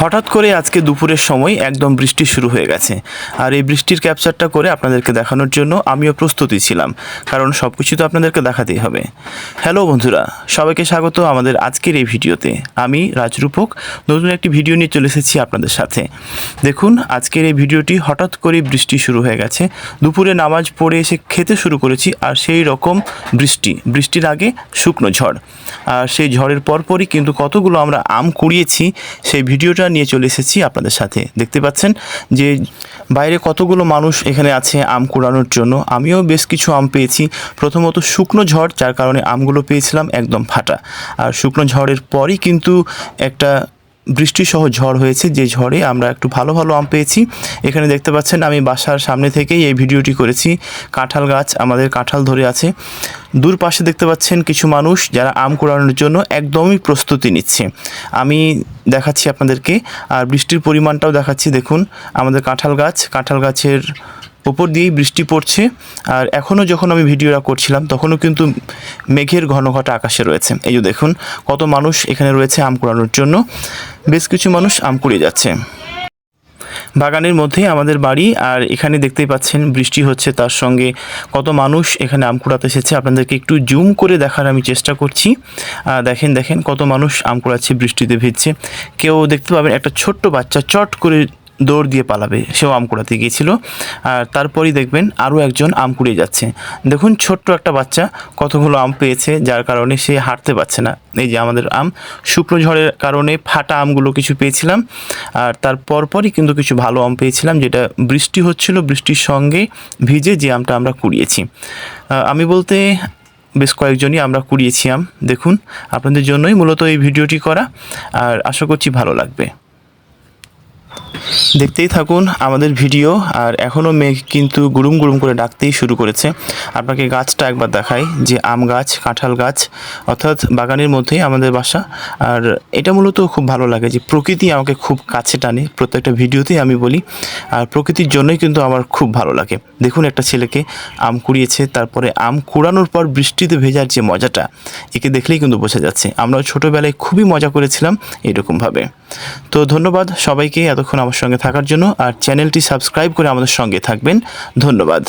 হঠাৎ করে আজকে দুপুরের সময় একদম বৃষ্টি শুরু হয়ে গেছে। আর এই বৃষ্টির ক্যাপচারটা করে আপনাদেরকে দেখানোর জন্য আমিও প্রস্তুতি ছিলাম, কারণ সব কিছু তো আপনাদেরকে দেখাতেই হবে। হ্যালো বন্ধুরা, সবাইকে স্বাগত আমাদের আজকের এই ভিডিওতে। আমি রাজরূপক, নতুন একটি ভিডিও নিয়ে চলে এসেছি আপনাদের সাথে। দেখুন, আজকের এই ভিডিওটি হঠাৎ করে বৃষ্টি শুরু হয়ে গেছে। দুপুরে নামাজ পড়ে এসে খেতে শুরু করেছি, আর সেই রকম বৃষ্টি, বৃষ্টির আগে শুকনো ঝড়। আর সেই ঝড়ের পরপরই কিন্তু কতগুলো আমরা আম কুড়িয়েছি, সেই ভিডিওটা নিয়ে চলে এসেছি আপনাদের সাথে। দেখতে পাচ্ছেন যে বাইরে কতগুলো মানুষ এখানে আছে আম কুড়ানোর জন্য। আমিও বেশ কিছু আম পেয়েছি। প্রথমত শুকনো ঝড়, যার কারণে আমগুলো পেয়েছিলাম একদম ফাটা। আর শুকনো ঝড়ের পরই কিন্তু একটা বৃষ্টিসহ ঝড় হয়েছে, যে ঝড়ে আমরা একটু ভালো ভালো আম পেয়েছি। এখানে দেখতে পাচ্ছেন, আমি বাসার সামনে থেকেই এই ভিডিওটি করেছি। কাঁঠাল গাছ আমাদের কাঁঠাল ধরে আছে। দূর পাশে দেখতে পাচ্ছেন কিছু মানুষ যারা আম কুড়ানোর জন্য একদমই প্রস্তুতি নিচ্ছে। আমি দেখাচ্ছি আপনাদেরকে, আর বৃষ্টির পরিমাণটাও দেখাচ্ছি। দেখুন, আমাদের কাঁঠাল গাছ, কাঁঠাল গাছের উপর দিয়েই বৃষ্টি পড়ছে। আর এখনও যখন আমি ভিডিওটা করছিলাম, তখনও কিন্তু মেঘের ঘন ঘটা আকাশে রয়েছে। এই যে দেখুন, কত মানুষ এখানে রয়েছে আম কুড়ানোর জন্য। বেশ কিছু মানুষ আম কুড়িয়ে যাচ্ছে। বাগানের মধ্যেই আমাদের বাড়ি, আর এখানে দেখতেই পাচ্ছেন বৃষ্টি হচ্ছে। তার সঙ্গে কত মানুষ এখানে আম কুড়াতে এসেছে। আপনাদেরকে একটু জুম করে দেখার আমি চেষ্টা করছি। দেখেন দেখেন কত মানুষ আম কুড়াচ্ছে, বৃষ্টিতে ভিজছে। কেউ দেখতে পাবেন একটা ছোট্ট বাচ্চা চট করে দৌড় দিয়ে পালাবে। সেও আম কুড়াতে গিয়েছিল। আর তারপরেই দেখবেন আরও একজন আম কুড়িয়ে যাচ্ছে। দেখুন ছোট্ট একটা বাচ্চা কতগুলো আম পেয়েছে, যার কারণে সে হাঁটতে পারছে না। এই যে আমাদের আম, শুকনো ঝড়ের কারণে ফাটা আমগুলো কিছু পেয়েছিলাম। আর তার পরপরই কিন্তু কিছু ভালো আম পেয়েছিলাম, যেটা বৃষ্টি হচ্ছিল, বৃষ্টির সঙ্গে ভিজে যে আমটা আমরা কুড়িয়েছি। আমি বলতে বেশ কয়েকজনই আমরা কুড়িয়েছি আম। দেখুন, আপনাদের জন্যই মূলত এই ভিডিওটি করা। আর আশা করছি ভালো লাগবে। দেখতেই থাকুন আমাদের ভিডিও, আর এখনও মেঘ কিন্তু গুড়ুম গুড়ুম করে ডাকতেই শুরু করেছে। আপনাকে গাছটা একবার দেখাই, যে আম গাছ, কাঁঠাল গাছ, অর্থাৎ বাগানের মধ্যেই আমাদের বাসা। আর এটা মূলত খুব ভালো লাগে যে প্রকৃতি আমাকে খুব কাছে টানে, প্রত্যেকটা ভিডিওতেই আমি বলি। আর প্রকৃতির জন্যই কিন্তু আমার খুব ভালো লাগে। দেখুন একটা ছেলেকে আম কুড়িয়েছে, তারপরে আম কুড়ানোর পর বৃষ্টিতে ভেজার যে মজাটা, একে দেখলেই কিন্তু বোঝা যাচ্ছে। আমরা ছোটোবেলায় খুবই মজা করেছিলাম এরকমভাবে। তো ধন্যবাদ সবাইকে, এতক্ষণ আমার সঙ্গে থাকার জন্য আর চ্যানেলটি সাবস্ক্রাইব করে আমাদের সঙ্গে থাকবেন। ধন্যবাদ।